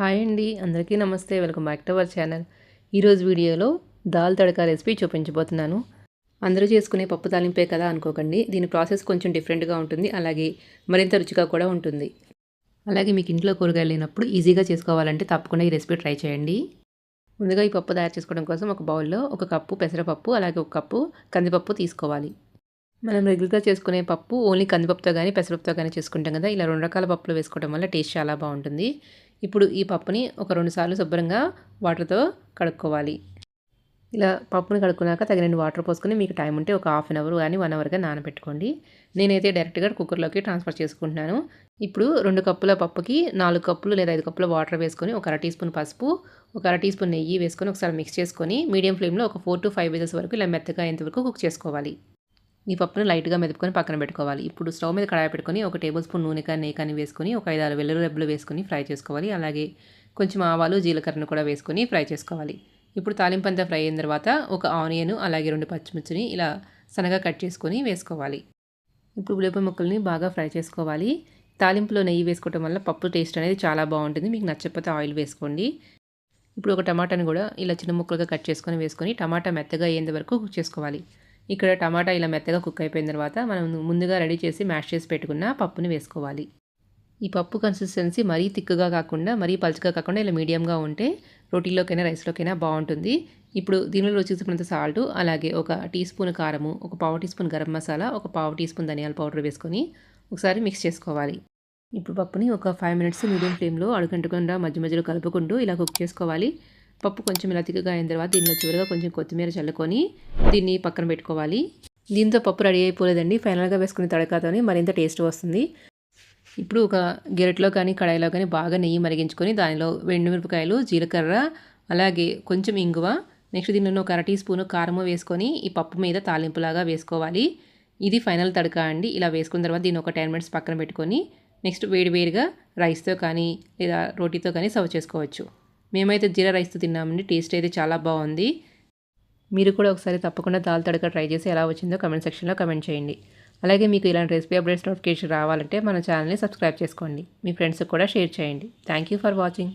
Hi అండి అందరికీ నమస్తే welcome back to our channel. ఈరోజు వీడియోలో దాల్ తడకా రెసిపీ చూపించబోతున్నాను. అందరూ చేసుకునే పప్పు తాలింపే కదా అనుకోకండి దీని ప్రాసెస్ కొంచెం డిఫరెంట్గా ఉంటుంది అలాగే మరింత రుచిగా కూడా ఉంటుంది. అలాగే మీకు ఇంట్లో కూరగాయలు లేనప్పుడు ఈజీగా చేసుకోవాలంటే తప్పకుండా ఈ రెసిపీ ట్రై చేయండి. ముందుగా ఈ పప్పు తయారు చేసుకోవడం కోసం ఒక బౌల్లో ఒక కప్పు పెసరపప్పు అలాగే ఒక కప్పు కందిపప్పు తీసుకోవాలి. మనం రెగ్యులర్గా చేసుకునే పప్పు ఓన్లీ కందిపప్పుతో కానీ పెసరపప్పుతో కానీ చేసుకుంటాం కదా ఇలా రెండు రకాల పప్పులు వేసుకోవడం వల్ల టేస్ట్ చాలా బాగుంటుంది. ఇప్పుడు ఈ పప్పుని ఒక రెండుసార్లు శుభ్రంగా వాటర్తో కడుక్కోవాలి. ఇలా పప్పుని కడుక్కున్నాక తగినన్ని వాటర్ పోసుకొని మీకు టైం ఉంటే ఒక హాఫ్ అన్ అవర్ కానీ వన్ అవర్గా నానబెట్టుకోండి. నేనైతే డైరెక్ట్గా కుక్కర్లోకి ట్రాన్స్ఫర్ చేసుకుంటున్నాను. ఇప్పుడు రెండు కప్పుల పప్పుకి నాలుగు కప్పులు లేదా ఐదు కప్పుల వాటర్ వేసుకొని ఒక అర టీ స్పూన్ పసుపు ఒక అర టీ స్పూన్ నెయ్యి వేసుకొని ఒకసారి మిక్స్ చేసుకొని మీడియం ఫ్లేమ్లో ఒక ఫోర్ టు ఫైవ్ విజల్స్ వరకు ఇలా మెత్తగా అయ్యేంతవరకు కుక్ చేసుకోవాలి. ఈ పప్పును లైట్గా మెదుపుకొని పక్కన పెట్టుకోవాలి. ఇప్పుడు స్టవ్ మీద కడాయి పెట్టుకొని ఒక టేబుల్ స్పూన్ నూనె కానీ నెయ్యి కానీ వేసుకొని ఒక ఐదు ఆరు వెల్లుల్లి రెబ్బలు వేసుకొని ఫ్రై చేసుకోవాలి. అలాగే కొంచెం ఆవాలు జీలకర్రను కూడా వేసుకొని ఫ్రై చేసుకోవాలి. ఇప్పుడు తాలింపు అంతా ఫ్రై అయిన తర్వాత ఒక ఆనియన్ అలాగే రెండు పచ్చిమిర్చిని ఇలా సన్నగా కట్ చేసుకొని వేసుకోవాలి. ఇప్పుడు ఉల్లిపాయ ముక్కల్ని బాగా ఫ్రై చేసుకోవాలి. తాలింపులో నెయ్యి వేసుకోవటం వల్ల పప్పు టేస్ట్ అనేది చాలా బాగుంటుంది. మీకు నచ్చకపోతే ఆయిల్ వేసుకోండి. ఇప్పుడు ఒక టమాటాని కూడా ఇలా చిన్న ముక్కలుగా కట్ చేసుకొని వేసుకొని టమాటా మెత్తగా అయ్యేంత వరకు కుక్ చేసుకోవాలి. ఇక్కడ టమాటా ఇలా మెత్తగా కుక్ అయిపోయిన తర్వాత మనం ముందుగా రెడీ చేసి మ్యాష్ చేసి పెట్టుకున్న పప్పుని వేసుకోవాలి. ఈ పప్పు కన్సిస్టెన్సీ మరీ తిక్కుగా కాకుండా మరీ పలుచగా కాకుండా ఇలా మీడియంగా ఉంటే రోటీలోకైనా రైస్లోకైనా బాగుంటుంది. ఇప్పుడు దీనిలో రుచిస్తున్నంత సాల్ట్ అలాగే ఒక టీ స్పూన్ కారము ఒక పావు టీ స్పూన్ గరం మసాలా ఒక పావు టీ స్పూన్ ధనియాల పౌడర్ వేసుకొని ఒకసారి మిక్స్ చేసుకోవాలి. ఇప్పుడు పప్పుని ఒక ఫైవ్ మినిట్స్ మీడియం ఫ్లేమ్లో అడుగంటకుండా మధ్య మధ్యలో కలుపుకుంటూ ఇలా కుక్ చేసుకోవాలి. పప్పు కొంచెం ఇలా తిక్కగా అయిన తర్వాత దీనిలో చివరిగా కొంచెం కొత్తిమీర చల్లుకొని దీన్ని పక్కన పెట్టుకోవాలి. దీంతో పప్పు రెడీ అయిపోలేదండి. ఫైనల్గా వేసుకుని తడకాతోని మరింత టేస్ట్ వస్తుంది. ఇప్పుడు ఒక గిరెట్లో కానీ కడాయిలో కానీ బాగా నెయ్యి మరిగించుకొని దానిలో మిరపకాయలు జీలకర్ర అలాగే కొంచెం ఇంగువ నెక్స్ట్ దీనిలో ఒక అర టీ స్పూను కారము వేసుకొని ఈ పప్పు మీద తాలింపులాగా వేసుకోవాలి. ఇది ఫైనల్ తడక అండి. ఇలా వేసుకున్న తర్వాత దీన్ని ఒక టెన్ మినిట్స్ పక్కన పెట్టుకొని నెక్స్ట్ వేడి వేడిగా రైస్తో కానీ లేదా రోటీతో కానీ సర్వ్ చేసుకోవచ్చు. మేమైతే జీరా రైస్తో తిన్నామండి. టేస్ట్ అయితే చాలా బాగుంది. మీరు కూడా ఒకసారి తప్పకుండా దాల్ తడక ట్రై చేసి ఎలా వచ్చిందో కమెంట్ సెక్షన్లో కమెంట్ చేయండి. అలాగే మీకు ఇలాంటి రెసిపీ అప్డేట్స్ నోటిఫికేషన్ రావాలంటే మన ఛానల్ని సబ్స్క్రైబ్ చేసుకోండి. మీ ఫ్రెండ్స్కి కూడా షేర్ చేయండి. Thank you for watching.